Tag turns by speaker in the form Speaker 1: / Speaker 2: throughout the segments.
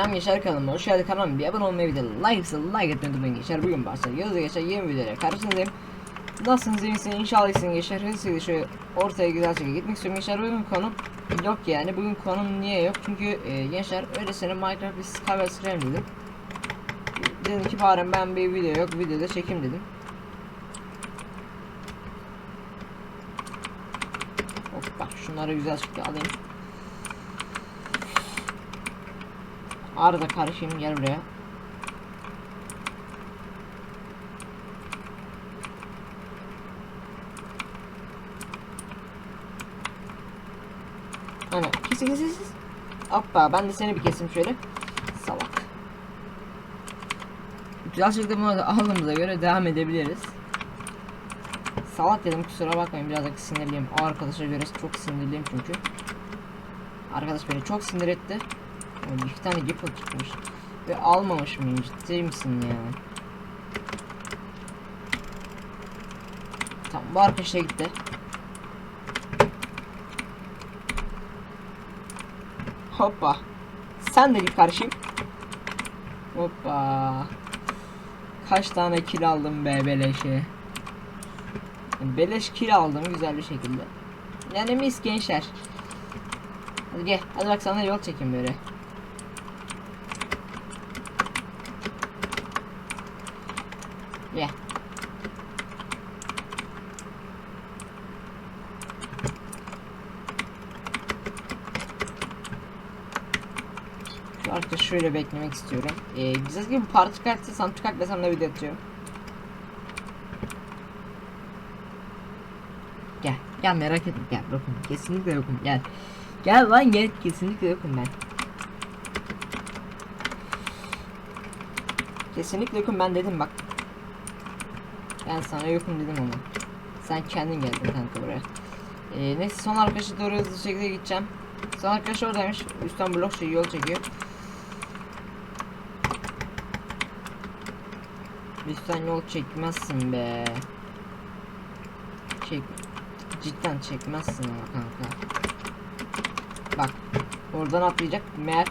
Speaker 1: Selam Yaşar kanalıma hoş geldin kanalıma bir abone olmayı bir de like like etmeyi unutmayın Yaşar bugün yazı Yaşar yeni videolara karşınızdayım. Nasılsınız iyi misiniz? İnşallah iyisiniz Yaşar hızlı şöyle ortaya güzel şekilde gitmek istiyorum Yaşar bugün konum yok yani. Bugün konum niye yok? Çünkü e, Yaşar öylesine Minecraft bir Skyward Scream dedim Dedim ki bari ben bir video yok videoda çekeyim dedim. Hoppa şunları güzel şekilde alayım Arda karışayım gel buraya. Aynen. Kesin kesin kesin. Hoppa ben de seni bir kesim şöyle. Salak. Güzel şekilde bunu da aldığımıza göre devam edebiliriz. Salak dedim kusura bakmayın birazcık sinirliyim. O arkadaşa göre çok sinirliyim çünkü. Arkadaş beni çok sinir etti. Oğlum iki tane Gipple çıkmış. Ve almamış mıyım ciddi misin ya? Tamam bu arkadaşa gitti. Hoppa. Sen de git karşıyım. Hoppa. Kaç tane kill aldım be beleşe. Beleş kill aldım güzel bir şekilde. Yani mis gençler. Hadi gel. Hadi bak sana yol çekeyim böyle. Gel. Şu şöyle beklemek istiyorum. Ee, güzel gibi parça çıkartsa sam çıkartmasam da video atıyorum. Gel. Gel merak etme. Gel yokum. Kesinlikle yokum. Gel. Gel lan gel. Kesinlikle yokum ben. Kesinlikle yokum ben dedim bak. Ben sana yokum dedim ama. Sen kendin geldin kanka buraya. Ee, neyse son arkadaşı doğru hızlı şekilde gideceğim. Son arkadaş oradaymış. Üstten blok şey yol çekiyor. Üstten yol çekmezsin be. Çek. Cidden çekmezsin ama kanka. Bak. Oradan atlayacak. Meğer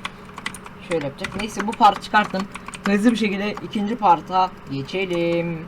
Speaker 1: şöyle yapacak. Neyse bu part çıkarttım. Hızlı bir şekilde ikinci parta geçelim.